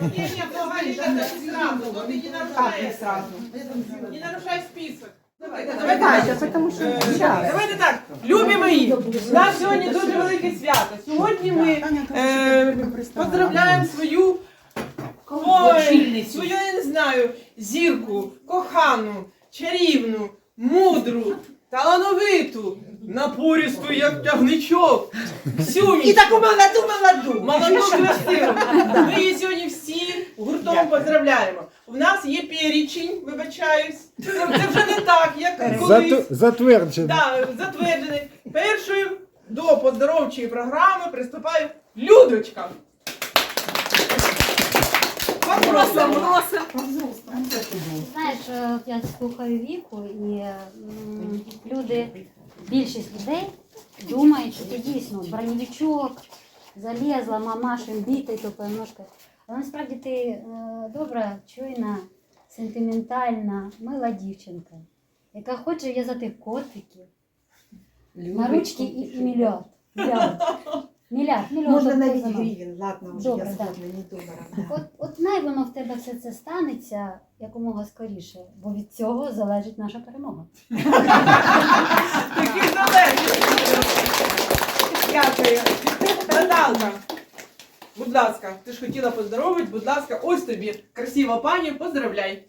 Не, не, Галя, это не сразу, вот ты не нарушай. не сразу. Не нарушай список. Давайте, Давайте, тому що Е. Давайте так, любі мої, у нас сьогодні дуже велике свято. Сьогодні ми е, поздравляємо свою ой, свою, я не знаю, зірку, кохану, чарівну, мудру, талановиту, напористу, як тягничок, Ксюню. І таку молоду, молоду. Молоду красиву. Ми її сьогодні всі гуртом поздравляємо. У нас є перечень, вибачаюсь. Це, це вже не так, як колись. Зат- Затверджено. Да, затверджений. Першою до поздоровчої програми приступає Людочка. Знаєш, е, я слухаю віку, і м, люди, більшість людей думають, що ти дійсно броневичок, залізла, мамашин бітий, то поножка. Але насправді ти е, добра, чуйна, сентиментальна, мила дівчинка, яка хоче в'язати котиків на ручки і, і мільярд. Мільярд. Можна навіть гривень, ладно, вже Добре, я да. згодна, не долара. От, от най воно в тебе все це станеться якомога скоріше, бо від цього залежить наша перемога. Такий залежний. Дякую. Наталка, будь ласка, ти ж хотіла поздоровити, будь ласка, ось тобі красива пані, поздравляй.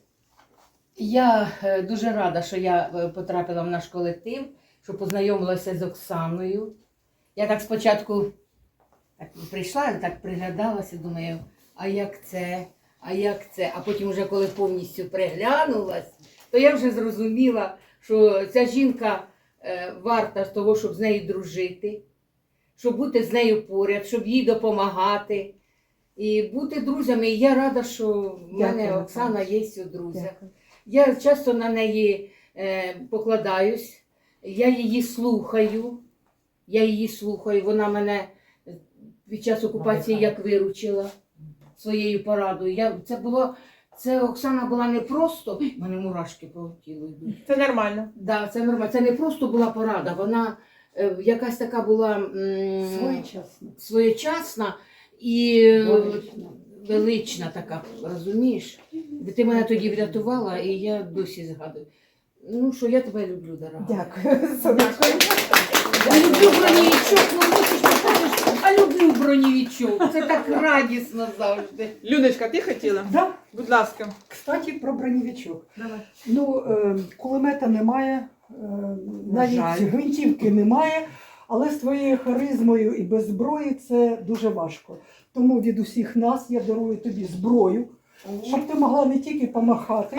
Я е, дуже рада, що я е, потрапила в наш колектив, що познайомилася з Оксаною. Я так спочатку так прийшла, так приглядалася, думаю, а як це, а як це? А потім, вже коли повністю приглянулась, то я вже зрозуміла, що ця жінка е, варта того, щоб з нею дружити, щоб бути з нею поряд, щоб їй допомагати. І бути друзями. І я рада, що в мене Дякую, Оксана є у друзях. Дякую. Я часто на неї е, покладаюсь, я її слухаю. Я її слухаю. Вона мене під час окупації як виручила своєю порадою. Я, це було, це Оксана була не просто. В мене мурашки по тілу йдуть. Це нормально. Да, це нормально. Це не просто була порада, вона е, якась така була м, Своєчасно. своєчасна і е, Велично. велична така, розумієш? Ти мене тоді врятувала, і я досі згадую. Ну, що я тебе люблю, дорога. Дякую. Я люблю бронєвічок, ну хочеш покажеш, а люблю бронєвічок. Це так радісно завжди. Людочка, ти хотіла? Да. Будь ласка. Кстати, про броневичок. Давай. Ну, е, кулемета немає, е, навіть жаль. гвинтівки немає, але з твоєю харизмою і без зброї це дуже важко. Тому від усіх нас я дарую тобі зброю, щоб ти могла не тільки помахати,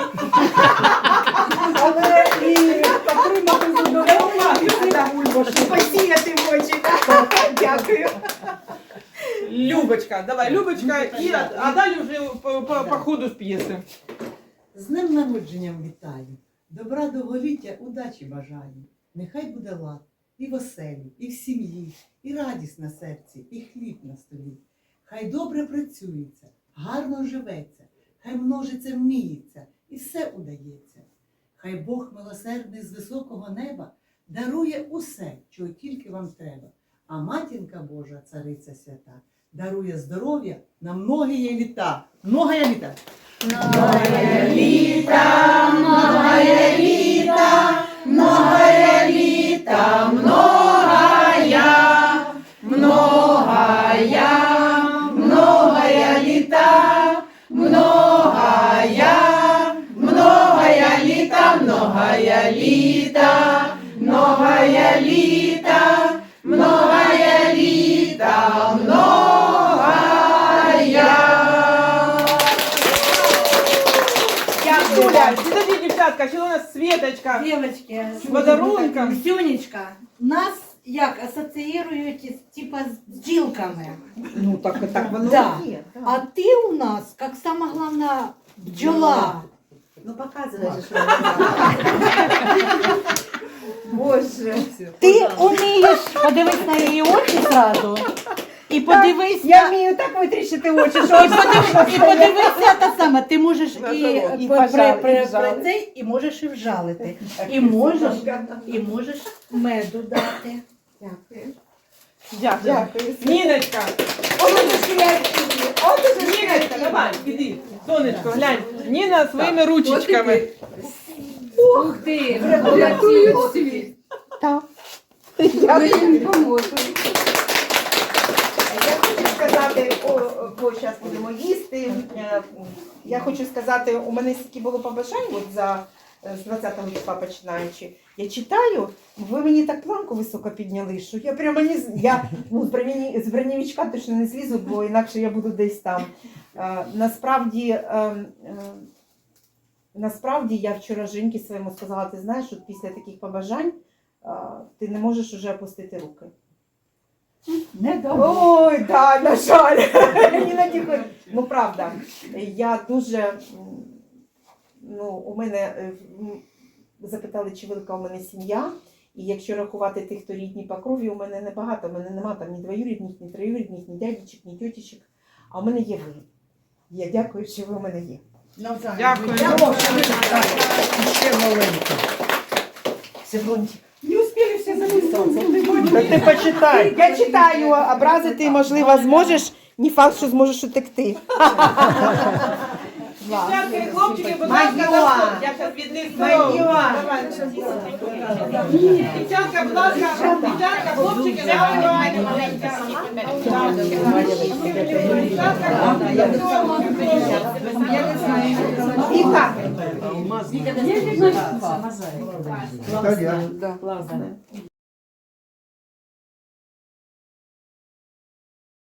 але і отримати задоволення цих бульбашок. Посіяти в очі. Дякую. Любочка, давай, Любочка, і, а, а далі вже по, по, по ходу з п'єси. З днем народженням вітаю. Добра довголіття, удачі бажаю. Нехай буде лад і в оселі, і в сім'ї, і радість на серці, і хліб на столі. Хай добре працюється, гарно живеться, хай множиться вміється, і все удається. Хай Бог милосердний з високого неба дарує усе, чого тільки вам треба. А матінка Божа, цариця свята, дарує здоров'я на многії літа. Многая літа. No hay. підожди, дівчатка, ще у нас Светочка. Девочки, З подарунком. Ксюнечка, нас як асоціюють із, типа з бджілками. Ну так, так воно Да. і є. А ти у нас, як сама головна бджола. Ну показывай же, Боже. Ти вмієш подивись на її очі зразу. І подивись Я на... вмію так витріщити очі, І що подивись, і подивися та саме, ти можеш і, І при- при- і при цей, і можеш і вжалити. І можеш, і можеш меду дати. Дякую. Ніночка. Ой, дуже креативні, ой, дуже Ніночка, давай, іди. Сонечко, глянь. Ніна своїми ручечками. Ух ти! Світ. Так. Ми їм поможемо. Сказати, о, бо зараз будемо їсти. Е, Я хочу сказати, у мене стільки було побажань от за е, з 20-го числа починаючи. Я читаю, ви мені так планку високо підняли, що я прямо не я ну, з бронівічка точно не злізу, бо інакше я буду десь там. Е, Насправді, е, е, насправді я вчора жінки своєму сказала, ти знаєш, що після таких побажань ти не можеш уже опустити руки. Не. Ой, да, на жаль. Іноді хоч- Ну правда, я дуже ну, у мене е, м, запитали, чи велика у мене сім'я. І якщо рахувати тих, хто рідні по крові, у мене небагато. У мене нема там ні двоюрідних, ні троюрідних, ні дядічок, ні тьотічок. А у мене є ви. Я дякую, що ви у мене є. Дякую. Ще маленька. Севрончик. Всі. Та ти почитай. Я читаю, образи ти, можливо, зможеш. Не факт, що зможеш утекти. Дівчатка і хлопчики, будь ласка, Майора. я зараз від них здорово. Майора. Дівчатка, будь ласка, дівчатка, хлопчики, давай, Віка, Віталія.